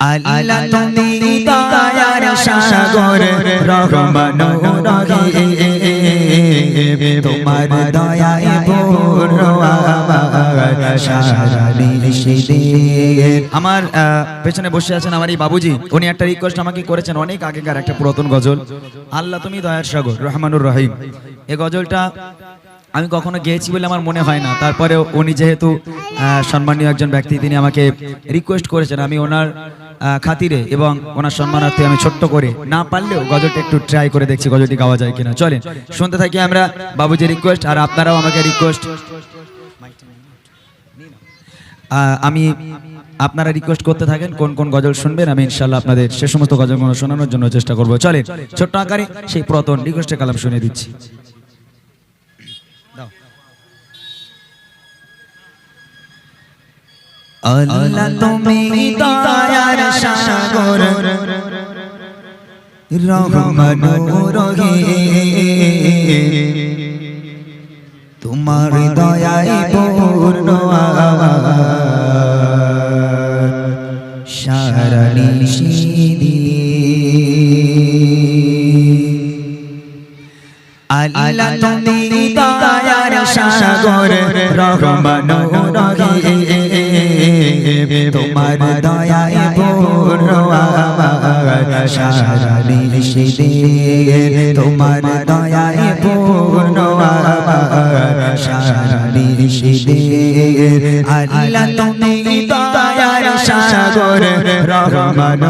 আল্লাহ তুমি দয়ার সাগর রহমান রহিম তোমার দয়ায় পূর্ণ আমার পেছনে বসে আছেন আমার এই বাবুজি। উনি একটা রিকোয়েস্ট আমাকে করেছেন অনেক আগেকার একটা পুরাতন গজল। আল্লাহ তুমি দয়ার সাগর রহমানুর রহিম। এই গজলটা আমি কখনো গেয়েছি বলে আমার মনে হয় না। তারপরে উনি যেহেতু সম্মানীয় একজন ব্যক্তি তিনি আমাকে রিকোয়েস্ট করেছেন। আমি ওনার খাতিরে এবং ওনার সম্মানার্থে আমি ছোট্ট করে, না পারলেও গজলটা একটু ট্রাই করে দেখছি গজলটি গাওয়া যায় কিনা। চলেন, শুনতে থাকি আমরা বাবুজি রিকোয়েস্ট আর আপনারাও আমাকে রিকোয়েস্ট আমি, আপনারা রিকোয়েস্ট করতে থাকেন, কোন কোন গজল শুনবেন, আমি ইনশাল্লাহ আপনাদের সে সমস্ত গজলগুলো শোনানোর জন্য চেষ্টা করব। চলেন, ছোট্ট আকারে সেই পুরাতন রিকোয়েস্টের কালাম শুনে দিচ্ছি। আল্লাহ তুমি দয়ার সাগর। রহমান তোমার দয়ায় পূর্ণ সারা নিশিদি আল্লাহ তুমি দয়ার সাগর। রহমান তোমার সারা নিশিদি তোমার দয়ায় পূর্ণ সারা নিশিদি আল্লাহ তুমি দয়ার সাগর, রহমান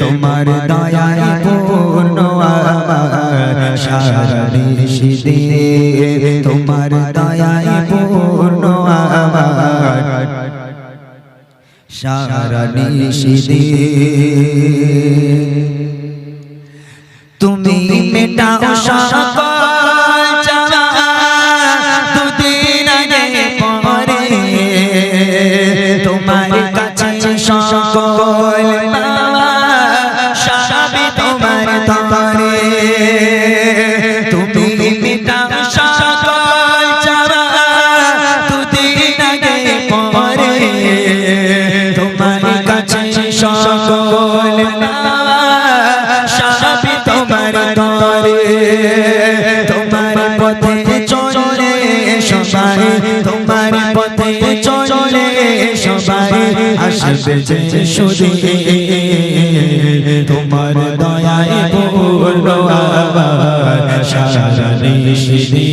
তোমার দয়ায় পূর্ণ সারা নিশিদি তোমার দয়ায় সারা নিশিদি তুমি মেটাও সকল চাওয়া দুদিন আগে পরে তোমার তোমার পথে চলে সবাই তোমার পথে চলে সবাই আসবে যে সুদে তোমার দয়ায় নিশিদি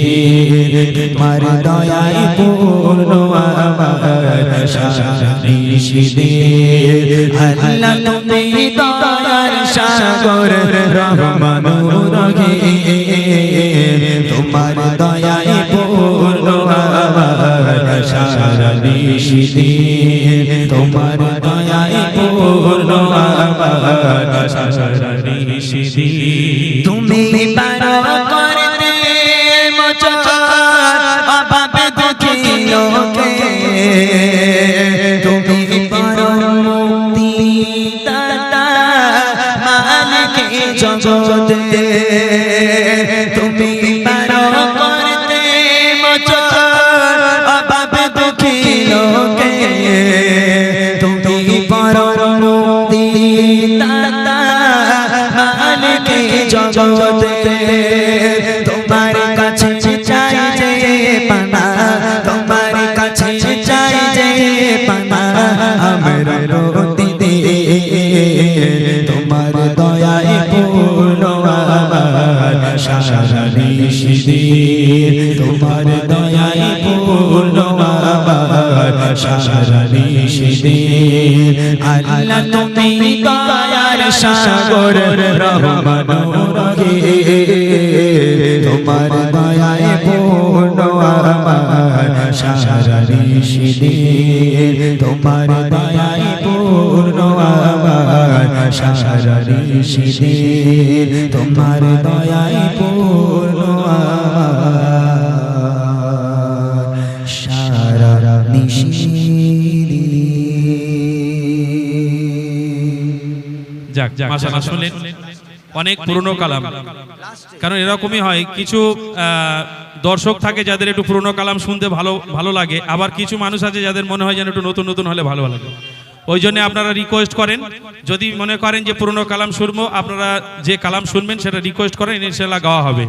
তোমার দয়ায় পূর্ণ আবার সারা নিশিদি আল্লাহ তুমি দয়ার সাগর রহমান তোমার দয়ায় পূর্ণ আবার সারা তোমার করতে মোচন দুঃখী লোকে তুমি পরম দাতা মালিকে জগতে তুমি বারো করতে মোচন দুঃখী লোকে তুমি পরম দাতা মালিকে জগতে নিশিদি তোমার দয়ায় পূর্ণ আমার সারা নিশিদি আল্লাহ তুমি দয়ার সাগর, রহমান তোমার দয়ায় পূর্ণ আমার সারা তোমার দয়ায় পূর্ণ তোমার পূর্ণ অনেক পুরনো কালাম কারণ এরকমই হয় কিছু দর্শক থাকে যাদের একটু পুরনো কালাম শুনতে ভালো ভালো লাগে আবার কিছু মানুষ আছে যাদের মনে হয় যেন একটু নতুন নতুন হলে ভালো লাগে ওই জন্য আপনারা রিকোয়েস্ট করেন। যদি মনে করেন যে পুরনো কালাম শুনব আপনারা যে কালাম শুনবেন, সেটা রিকোয়েস্ট করেন ইনশাল্লাহ গাওয়া হবে।